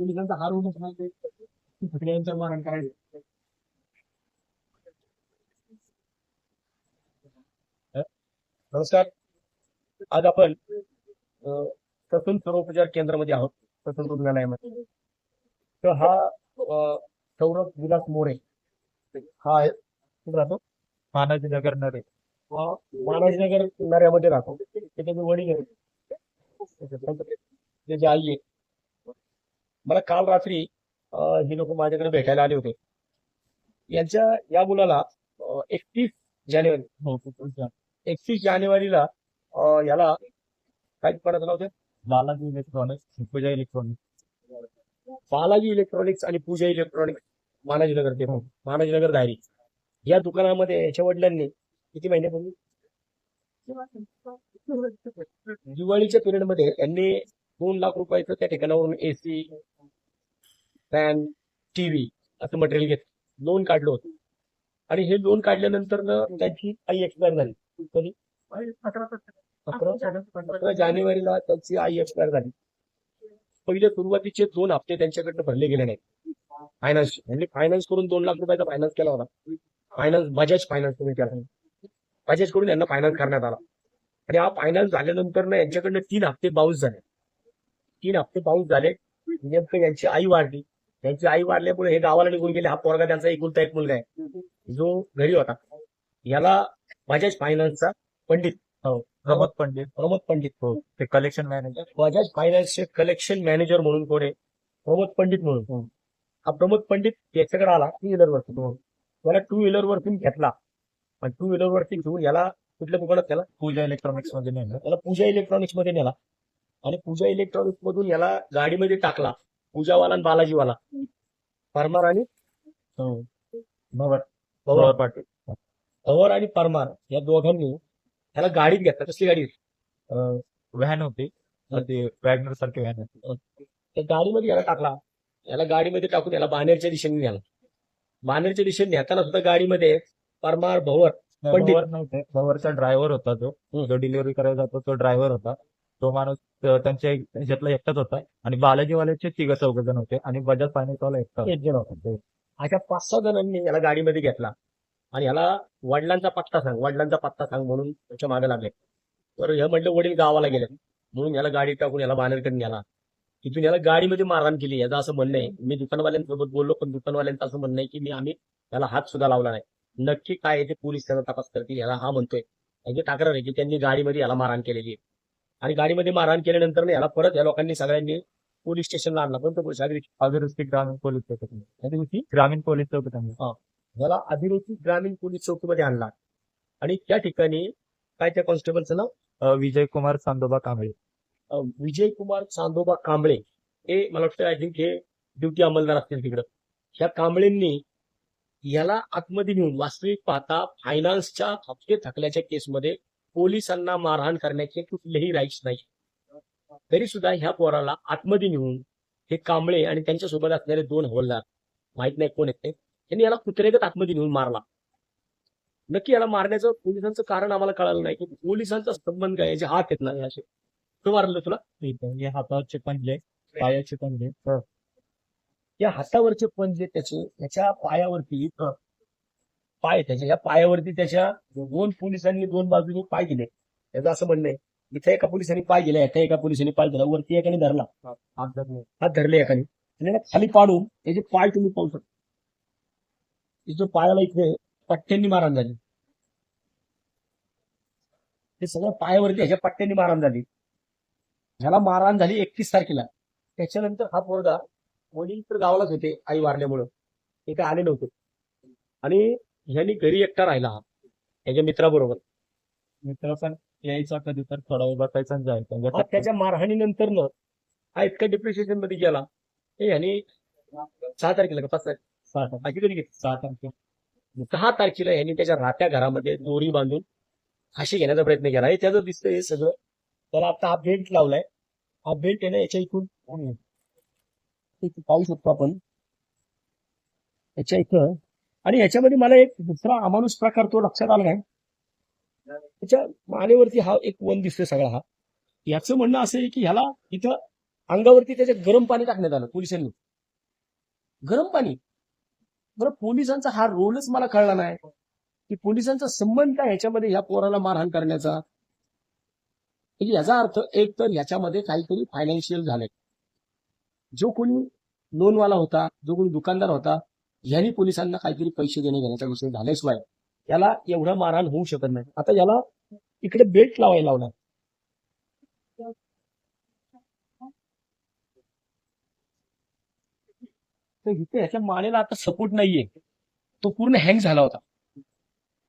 पोलिसांचा हार नाही ते फटक्यांचं मारण करायचं नमस्कार. आज आपण ससून सर्वोपचार केंद्रामध्ये आहोत ससून रुग्णालयामध्ये. तर हा सौरभ विलास मोरे हा आहे. राहतो? मानाजी नगर नरे महाराजनगर किनाऱ्यामध्ये राहतो. त्याचे वडील त्याची आई आहे मला काल रात्री ही लोक माझ्याकडे भेटायला आले होते. यांच्या या मुलाला एकतीस जानेवारी हो एकतीस जानेवारीला याला काय पडत होते? Balaji electronics Pooja electronics. Balaji electronics आणि पूजा इलेक्ट्रॉनिक्स महाराजनगर ते महाराजनगर दायरी या दुकानामध्ये याच्या वडिलांनी किती महिन्यापूर्वी दिवाळीच्या पिरियडमध्ये यांनी दोन लाख रुपयाचं त्या ठिकाणावरून एसी फॅन टीव्ही असं मटेरियल घेत. लोन काढलं होतं. आणि हे लोन काढल्यानंतर ना त्याची आई एक्सपायर झाली. कधी अकरा. जानेवारीला त्याची आई एक्सपायर झाली. पहिले सुरुवातीचे दोन हप्ते त्यांच्याकडनं भरले गेले नाहीत. फायनान्स म्हणजे फायनान्स करून दोन लाख रुपयाचा फायनान्स केला होता. फायनान्स बजाज फायनान्स तुम्ही केला. बजाज करून यांना फायनान्स करण्यात आला. आणि हा फायनान्स झाल्यानंतर ना यांच्याकडनं तीन हप्ते बाउन्स झाले. तीन हप्ते बाउन्स झाले. नेमकं यांची आई वाढली. त्यांची आई वाढल्यामुळे हे गावाला निघून गेले. हा पोरगा त्यांचा एकुलता एक मुलगा आहे. जो घरी होता. याला बजाज फायनान्सचा पंडित. प्रमोद पंडित. प्रमोद पंडित. हो. ते कलेक्शन मॅनेजर बजाज फायनान्सचे कलेक्शन मॅनेजर म्हणून कोण आहे? प्रमोद पंडित म्हणून. हा. प्रमोद पंडित याच्याकडे आला. टू व्हीलर वरती. त्याला टू व्हीलर वरती घेतला. आणि टू व्हीलर वरती घेऊन याला कुठल्या दुकानात त्याला? पूजा इलेक्ट्रॉनिक्समध्ये नेलं. त्याला पूजा इलेक्ट्रॉनिक्समध्ये नेला. आणि पूजा इलेक्ट्रॉनिक्स मधून याला गाडीमध्ये टाकला. पूजावाला आणि बालाजीवाला. परमार आणि हो. भवर. पवार भवर पाटील. पवार आणि परमार या दोघांनी त्याला गाडीत घेतला. कसली गाडी? व्हॅन होती. ती वॅगनर सारखी व्हॅन होती. त्या गाडीमध्ये याला टाकला. याला गाडीमध्ये टाकून याला बानेरच्या दिशेने नेला. बानेरच्या दिशेने नेताना सुद्धा गाडीमध्ये परमार भवर पंडित. भवर नव्हते. भवरचा ड्रायव्हर होता तो. हम्म. जो डिलिव्हरी करायला जातो तो ड्रायव्हर होता. तो माणूस त्यांच्या ह्याच्यातला एकटाच होता. आणि बालाजीवाल्याचे तिघ चौघ जण होते. आणि बजाज फायनान्सवाला एकटा एक जण होता. हो. अशा पाच सहा जणांनी याला गाडीमध्ये घेतला. आणि याला वडिलांचा पत्ता सांग वडिलांचा पत्ता सांग म्हणून त्याच्यामागे लागले. तर हे म्हटलं वडील गावाला गेले. म्हणून याला गाडी टाकून याला बाहेरकडे नेला. तिथून याला गाडीमध्ये मारहाण केली. याचं असं म्हणणं आहे मी दुकानवाल्यांसोबत बोललो पण दुकानवाल्यांचं असं म्हणणं आहे की मी आम्ही याला हात सुद्धा लावला नाही. नक्की काय आहे ते पोलीस त्याचा तपास करतील याला हा म्हणतोय. याची तक्रार आहे की त्यांनी गाडीमध्ये याला मारहाण केलेली आहे. आणि गाडीमध्ये मारहाण केल्यानंतर याला परत या लोकांनी सगळ्यांनी पोलीस स्टेशनला आणला. पण तो अभिरुची ग्रामीण पोलीस चौकीत ग्रामीण पोलीस चौकीत आणलं. याला अभिरुची ग्रामीण पोलीस चौकीमध्ये आणला. आणि त्या ठिकाणी काय त्या कॉन्स्टेबलचं नाव? विजय कुमार चांदोबा कांबळे. विजय कुमार चांदोबा कांबळे हे मला वाटतं आय थिंक हे ड्युटी अंमलदार असतील तिकडं. ह्या कांबळेंनी याला आतमध्ये नेऊन वास्तविक पाहता फायनान्सच्या हप्ते थकल्याच्या केसमध्ये पोलिसांना मारहाण करण्याचे कुठलेही राईट्स नाही तरी सुद्धा ह्या पोराला आतमध्ये नेऊन हे कांबळे आणि त्यांच्यासोबत असणारे दोन हवलदार माहीत नाही कोण आहेत ते त्यांनी याला कुत्रेगत आतमध्ये नेऊन मारला. नक्की याला मारण्याचं पोलिसांचं कारण आम्हाला कळालं नाही. की पोलिसांचा संबंध काय याचे हात आहेत ना हे असे. तो मारलं तुला? हातावरचे पंजे पायाचे पंजे. या हातावरचे पंजे त्याचे त्याच्या पायावरती पाय त्याच्या. या पायावरती त्याच्या दोन पोलिसांनी दोन बाजूनी पाय दिले. त्याचं असं म्हणणं आहे इथे एका पोलिसांनी पाय दिला इथे एका पोलिसांनी पाय दिला वरती एकाने धरला. हात धरले. एकाने. आणि खाली पाडून त्याचे पाय तुम्ही पाहू शकता. तिथं पायाला इथे पट्ट्यांनी मारहाण झाली. ते सगळं पायावरती ह्याच्या पट्ट्यांनी मारहाण झाली. ह्याला मारहाण झाली एकतीस तारखेला. त्याच्यानंतर हा पोरगा वडील तर गावालाच होते आई वारल्यामुळं. ते काय आले नव्हते. आणि ह्यांनी घरी एकटा राहिला हा. त्याच्या मित्राबरोबर. मित्र पण यायचा कधी तर थोडा वेळ बसायचा आणि जायचा. हा त्याच्या मारहाणीनंतर न हा इतका डिप्रेशनमध्ये गेला. हे ह्यांनी सहा तारखेला का पाच तारीख? सहा अशी कधी घेतली सहा तारखे. सहा तारखेला यांनी त्याच्या राहत्या घरामध्ये दोरी बांधून फाशी घेण्याचा प्रयत्न केला. हे त्याचं दिसतंय हे सगळं. त्याला आता हा बेल्ट लावलाय. हा बेल्ट आहे ना याच्या इथून. इथं पाहू शकतो आपण. याच्या इथं आणि याच्यामध्ये मला एक दुसरा अमानुष प्रकार तो लक्षात आला नाही. त्याच्या मानेवरती हा एक वन दिसतोय सगळा हा. याचं म्हणणं असं आहे की ह्याला इथं अंगावरती त्याचे गरम पाणी टाकण्यात आलं पोलिसांनी. गरम पाणी? बरं पोलिसांचा हा रोलच मला कळला नाही. की पोलिसांचा संबंध काय ह्याच्यामध्ये ह्या पोराला मारहाण करण्याचा? म्हणजे याचा अर्थ एक तर याच्यामध्ये काहीतरी फायनान्शियल झालंय. जो कोणी लोनवाला होता जो कोणी दुकानदार होता यांनी पोलिसांना काहीतरी पैसे देणे घेण्याचा विषय झाल्याशिवाय याला एवढं मारहाण होऊ शकत नाही. आता याला इकडे बेल्ट लावायला लावला तर इथे ह्याच्या मानेला आता सपोर्ट नाहीये. तो पूर्ण हँग झाला होता.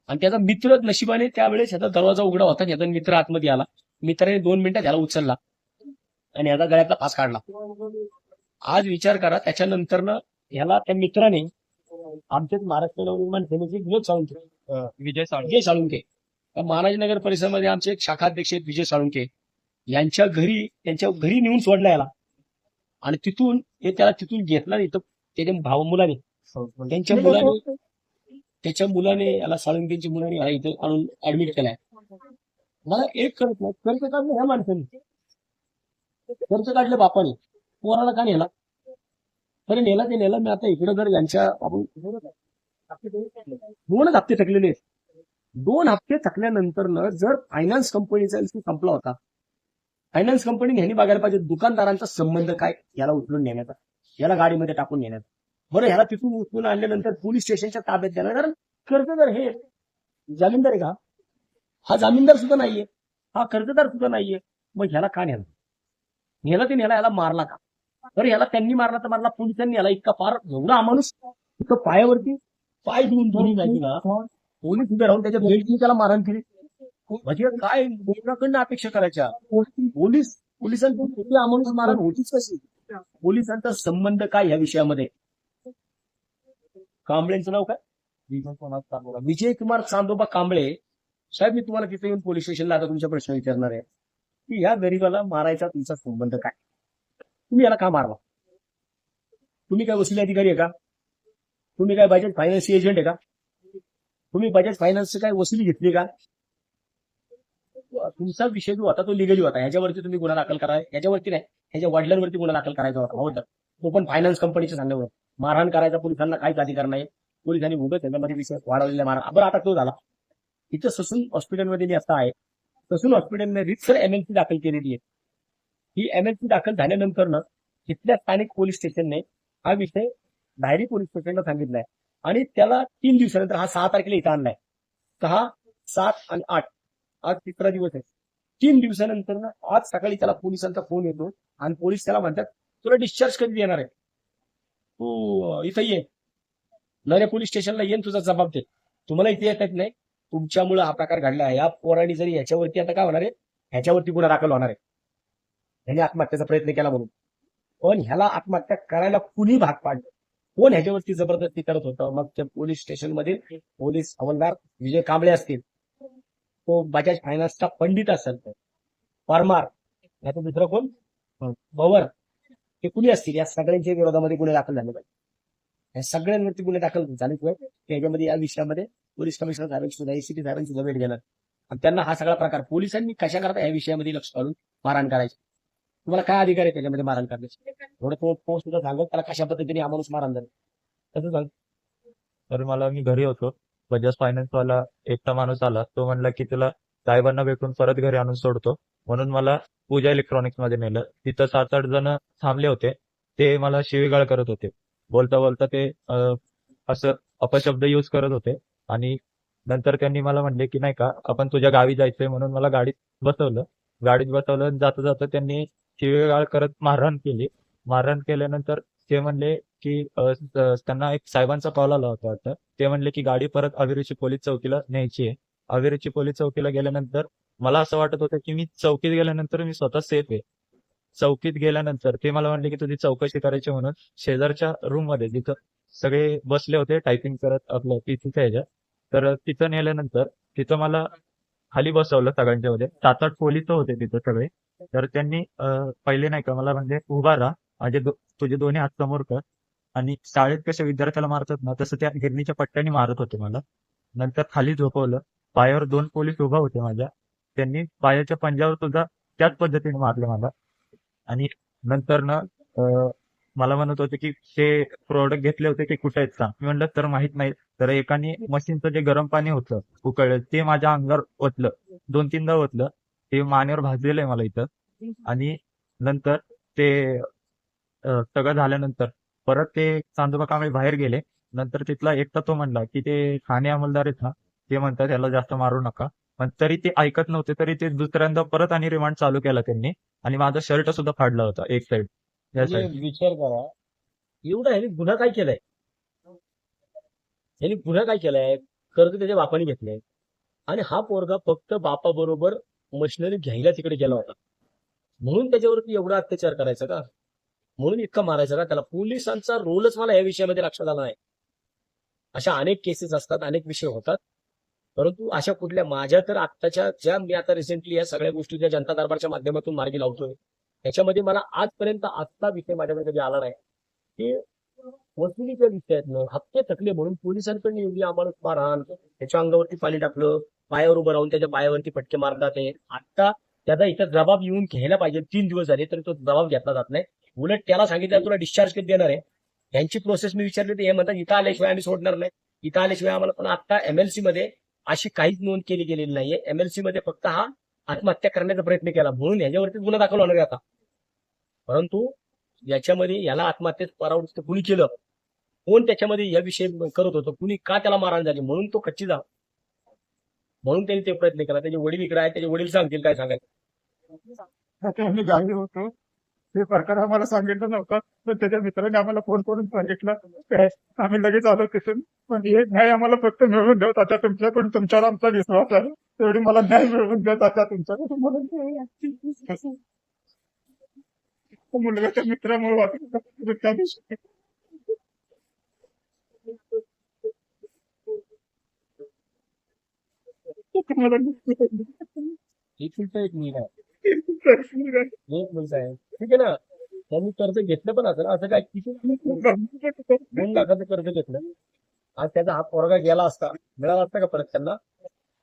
आणि त्याचा मित्र नशिबाने त्यावेळेस ह्याचा दरवाजा उघडा होता याचा मित्र आतमध्ये आला. मित्राने दोन मिनिटात त्याला उचलला. आणि याचा गळ्यातला फास काढला. आज विचार करा त्याच्यानंतरनं ह्याला त्या मित्राने आमच्याच महाराष्ट्र नवनिर्माण सेनेचे विनोद साळुंके अं, विजय विजय साळुंके महाराजनगर परिसरामध्ये आमचे एक शाखाध्यक्ष आहेत विजय साळुंके यांच्या घरी त्यांच्या घरी नेऊन सोडला याला आणि तिथून हे त्याला तिथून घेतला नाही तर त्याच्या भाव मुलाने त्यांच्या मुलाने त्याच्या मुलाने याला साळुंकेच्या मुलाने इथे आणून ऍडमिट केलाय. मला एक कळत नाही कर्ज काढलं ह्या माणसाने. कर्ज काढलं बापाने. पोराला का नेला? अरे नेला ते नेला मी आता इकडे जर यांच्या आपण दोनच हप्ते थकलेले आहेत. दोन हप्ते थकल्यानंतर जर फायनान्स कंपनीचा LC संपला होता फायनान्स कंपनी ह्यांनी बघायला पाहिजे दुकानदारांचा संबंध काय याला उचलून नेण्याचा याला गाडीमध्ये टाकून नेण्याचा. बरं ह्याला तिथून उचलून आणल्यानंतर पोलीस स्टेशनच्या ताब्यात द्यायला कारण कर्जदार हे जामीनदार आहे का? हा जामीनदार सुद्धा नाहीये. हा कर्जदार सुद्धा नाहीये. मग ह्याला का नेला? नेला ते नेला याला मारला का? बरं याला त्यांनी मारला तर मारला पोलिसांनी याला इतका फार एवढा माणूस इतकं पायावरती पाय देऊन धरून जायची ना. पोलीस उभे राहून त्याच्या बेल्टनी त्याला मारहाण केली. म्हणजे काय कोणाकडनं अपेक्षा करायच्या? पोलीस पोलिसांची किती अमानुष मारहाण होतीच कशी पोलिसांचा संबंध काय या विषयामध्ये? कांबळेंचं नाव काय? विजय कुमार चांदोबा कांबळे. साहेब मी तुम्हाला तिथे येऊन पोलीस स्टेशनला आता तुमच्या प्रश्न विचारणार आहे. की या गरीबाला मारायचा तुमचा संबंध काय? तुम्ही याला का मारवा? तुम्ही काय वसुली अधिकारी आहे का? तुम्ही काय बजाज फायनान्सचे एजंट आहे का? तुम्ही बजाज फायनान्सची काय वसुली घेतली का? तुमचा विषय जो होता तो लिगली होता. ह्याच्यावरती तुम्ही गुन्हा दाखल कराय ह्याच्यावरती नाही. ह्याच्या वडिलांवरती गुन्हा दाखल करायचा होता. होता तो पण फायनान्स कंपनीच्या सांगण्यावर. मारहाण करायचा पोलिसांना काहीच अधिकार नाही. पोलिसांनी उभं त्याच्यामध्ये विषय वाढवलेला मारहाण. बरं आता तो झाला. इथं ससून हॉस्पिटलमध्ये मी आता आहे. ससून हॉस्पिटलने रितसर एमएलसी दाखल केलेली आहे. ही एमएलसी दाखल झाल्यानंतर ना तिथल्या स्थानिक पोलीस स्टेशनने हा विषय डायरी पोलीस स्टेशनला सांगितलाय आणि त्याला तीन दिवसानंतर हा सहा तारखेला इथं आणलाय सहा सात आणि आठ आज तिसरा दिवस आहे. तीन दिवसानंतर ना आज सकाळी त्याला पोलिसांचा फोन येतो आणि पोलीस त्याला म्हणतात तुला डिस्चार्ज कधी देणार आहे? तू इथं ये. नरे पोलीस स्टेशनला येईन तुझा जबाब दे. तुम्हाला इथे येत नाही. तुमच्यामुळे हा प्रकार घडला आहे. या पोरांनी जरी ह्याच्यावरती आता काय होणार आहे? ह्याच्यावरती गुन्हा दाखल होणार आहे. ह्याने आत्महत्याचा प्रयत्न केला म्हणून. पण ह्याला आत्महत्या करायला कुणी भाग पाडलं? कोण ह्याच्यावरती जबरदस्ती करत होतं? मग ते पोलीस स्टेशन मधील पोलीस हवालदार विजय कांबळे असतील. तो बजाज फायनान्सचा पंडित असेल तर परमार. याचं दुसरं कोण? भवर हे कुणी असतील? या सगळ्यांच्या विरोधामध्ये गुन्हे दाखल झाले पाहिजे. या सगळ्यांवरती गुन्हे दाखल झाल्याशिवाय त्याच्यामध्ये या विषयामध्ये पोलीस कमिशनर साहेबांची सुद्धा एसीपी साहेबांची सुद्धा भेट घेणार. आणि त्यांना हा सगळा प्रकार पोलिसांनी कशा करता या विषयामध्ये लक्ष घालून मारहाण करायची? तुम्हाला काय अधिकार आहे त्याच्यामध्ये मारहाण करण्याचे? थोडं तो पोस्ट सुद्धा सांगत त्याला कशा पद्धतीने हा माणूस मारहाण तसं सांग. तर मला मी घरी होतो. बजाज फायनान्स वाला एकटा माणूस आला. तो म्हणला की तुला साहेबांना भेटून परत घरी आणून सोडतो. म्हणून मला पूजा इलेक्ट्रॉनिक्समध्ये नेलं. तिथं सात आठ जण थांबले होते. ते मला शिवीगाळ करत होते. बोलता बोलता ते असं अपशब्द युज करत होते. आणि नंतर त्यांनी मला म्हणले की नाही का आपण तुझ्या गावी जायचंय म्हणून मला गाडीत बसवलं. गाडीत बसवलं जाता जाता त्यांनी शिवीगाळ करत मारहाण केली. मारहाण केल्यानंतर ते म्हणले की त्यांना एक साहेबांचा कॉल आला होता वाटतं ते म्हणले की गाडी परत अविरुची पोलीस चौकीला न्यायची आहे. अविरुची पोलीस चौकीला गेल्यानंतर मला असं वाटत होतं की मी चौकीत गेल्यानंतर मी स्वतः सेफ आहे. चौकीत गेल्यानंतर ते मला म्हणले की तुझी चौकशी करायची म्हणून शेजारच्या रूममध्ये जिथं सगळे बसले होते टायपिंग करत आपलं पीसीच्या ह्याच्या तर तिथं नेल्यानंतर तिथं मला खाली बसवलं सगळ्यांच्या मध्ये. सात आठ पोलीस होते तिथं सगळे. तर त्यांनी पहिले नाही का मला म्हणजे उभा राहा. माझे दो- तुझे दोन्ही हात समोर कर. आणि शाळेत कशा विद्यार्थ्याला मारतात ना तसं त्या गिरणीच्या पट्ट्याने मारत होते मला. नंतर खाली झोपवलं. पायावर दोन पोलीस उभा होते माझ्या. त्यांनी पायाच्या पंजावर सुद्धा त्याच पद्धतीने मारलं मला. आणि नंतर ना मला म्हणत होते की ते प्रोडक्ट घेतले होते ते कुठे आहेत का मी म्हणलं तर माहीत नाही. तर एकाने मशीनचं जे गरम पाणी होतं उकळलं ते माझ्या अंगावर ओतलं. दोन तीनदा ओतलं. ते मानेवर भाजलेलं आहे मला इथं. आणि नंतर ते सगळं झाल्यानंतर परत ते चांदोबा कांबळे बाहेर गेले. नंतर तिथला एकटा तो म्हणला की ते ठाणे अंमलदार आहेत ना ते म्हणतात याला जास्त मारू नका. पण तरी ते ऐकत नव्हते तरी ते दुसऱ्यांदा परत आणि रिमांड चालू केला त्यांनी. आणि माझा शर्ट सुद्धा फाडला होता एक साइड या साइड विचार करा. एवढा ह्याने गुन्हा काय केलाय? ह्याने गुन्हा काय केलाय? कर्ज त्याच्या बापाने घेतलंय. आणि हा पोरगा फक्त बापाबरोबर मशिनरी घ्यायला तिकडे गेला होता. म्हणून त्याच्यावरती एवढा अत्याचार करायचा का? म्हणून इतका मारायचा का? त्याला पोलिसांचा रोलच मला या विषयामध्ये लक्षात आला नाही. अशा अनेक केसेस असतात अनेक विषय होतात. परंतु अशा कुठल्या माझ्या तर आत्ताच्या ज्या मी आता रिसेंटली या सगळ्या गोष्टी ज्या जनता दरबारच्या माध्यमातून मार्गी लावतोय त्याच्यामध्ये मला आजपर्यंत आत्ता विषय माझ्याकडे कधी आला नाही. की वसुलीच्या विषयातनं हप्ते थकले म्हणून पोलिसांकडून एवढी आम्हाला मारहाण त्याच्या अंगावरती पाणी टाकलं पायावर उभं राहून त्याच्या पायावरती फटके मारतात आहे आता त्याचा इथं जबाब येऊन घ्यायला पाहिजे. तीन दिवस झाले तरी तो जबाब घेतला जात नाही. उलट त्याला सांगितलं तुला डिस्चार्ज कधी देणार आहे? यांची प्रोसेस मी विचारली तर हे म्हणतात इथं आल्याशिवाय आम्ही सोडणार नाही. इथं आल्याशिवाय आम्हाला पण आता एमएलसी मध्ये अशी काहीच नोंद केली गेलेली नाहीये. एमएलसी मध्ये फक्त हा आत्महत्या करण्याचा प्रयत्न केला. म्हणून याच्यावरती गुन्हा दाखल होणार आहे आता. परंतु याच्यामध्ये याला आत्महत्येत परावृत्त कुणी केलं? कोण त्याच्यामध्ये याविषयी करत होतं? कुणी का त्याला मारहाण झाली? म्हणून तो कच्ची जा म्हणून त्यांनी ते प्रयत्न केला. त्याचे वडील इकडे आहेत त्याचे वडील सांगतील काय सांगायचं. आम्ही गावी होतो. ते प्रकार आम्हाला सांगितलं नव्हतं. पण त्याच्या मित्राने आम्हाला फोन करून सांगितलं. आम्ही लगेच आलो तिथून. पण हे न्याय आम्हाला फक्त मिळवून देऊ आता तुमच्याकडून तुमच्यावर आमचा विश्वास आहे. तेवढी मला न्याय मिळवून देत आता तुमच्याकडून मला न्याय आहे. मित्रामुळे त्या दिवशी मला एक एक आहे. एक मिनिट आहे. ठीक आहे ना? त्यांनी कर्ज घेतलं पण असेल असं काय किती दोन लाखाचं कर्ज घेतलं. आज त्याचा हा पोरगा गेला असता. मिळाला असता का परत त्यांना?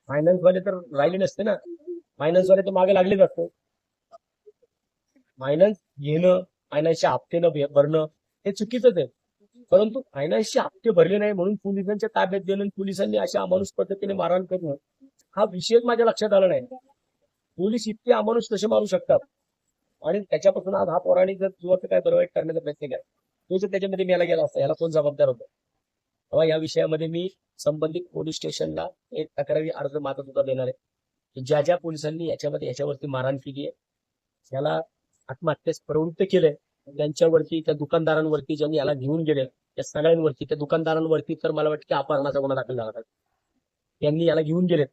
फायनान्स वाले तर राहिले नसते ना. फायनान्स वाले तर मागे लागलेच असते. फायनान्स घेणं फायनान्सचे हप्ते न भरणं हे चुकीचंच आहे. परंतु फायनान्सचे हप्ते भरले नाही म्हणून पोलिसांच्या ताब्यात देणं पोलिसांनी अशा अमानुष पद्धतीने मारहाण करणं हा विषयच माझ्या लक्षात आला नाही. पोलीस इतके अमानुष तसे मारू शकतात? आणि त्याच्यापासून आज हा पौराणिक जर जीवाचं काय बरं वाईट करण्याचा प्रयत्न केला. तो जर त्याच्यामध्ये मेला गेला असता याला कोण जबाबदार होतं? तेव्हा या विषयामध्ये मी संबंधित पोलीस स्टेशनला एक तक्रारी अर्ज माझा सुद्धा देणार आहे. की ज्या ज्या पोलिसांनी याच्यामध्ये याच्यावरती मारहाण केली आहे याला आत्महत्येस प्रवृत्त केलंय. त्यांच्यावरती त्या दुकानदारांवरती ज्यांनी याला घेऊन गेले त्या सगळ्यांवरती त्या दुकानदारांवरती तर मला वाटतं की अपहरणाचा गुन्हा दाखल झाला त्यांनी याला घेऊन गेलेत.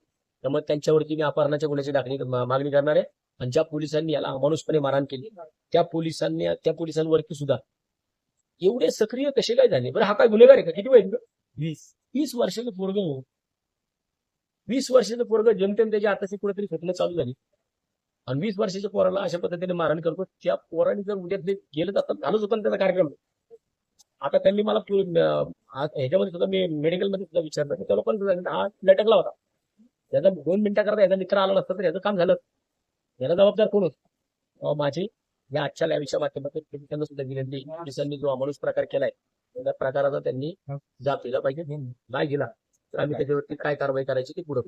त्यामुळे त्यांच्यावरती मी अपहरणाच्या गुन्ह्याची दाखली मागणी करणार आहे. आणि ज्या पोलिसांनी याला अमानुषपणे मारहाण केली त्या पोलिसांनी त्या पोलिसांवरती सुद्धा एवढे सक्रिय कसे काय झाले? बरं हा काय गुन्हेगार आहे का? किती वय वीस. वीस वर्षाचं पोरग हो. वीस वर्षाचं पोरग जेमतेम त्याची आताची कुठेतरी स्वप्न चालू झाली. आणि वीस वर्षाच्या पोराला अशा पद्धतीने मारहाण करतो. त्या पोराने जर उद्या गेलं जातात झालंच होतं त्याचा कार्यक्रम. आता त्यांनी मला ह्याच्यामध्ये सुद्धा मी मेडिकलमध्ये सुद्धा विचारलं. की त्या लोकांनी हा लटकला होता. त्याचा दोन मिनिटाकरता याचा मित्र आला नसता तर याचं काम झालं. याला जबाबदार कोण होतं? माझी. या आजच्या लाईव्हच्या माध्यमातून पोलिसांना सुद्धा विनंती. पोलिसांनी जो अमानुष प्रकार केलाय त्या प्रकाराचा त्यांनी जाब दिला पाहिजे. नाही दिला तर आम्ही त्याच्यावरती काय कारवाई करायची ती पुढे.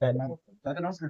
नमस्कार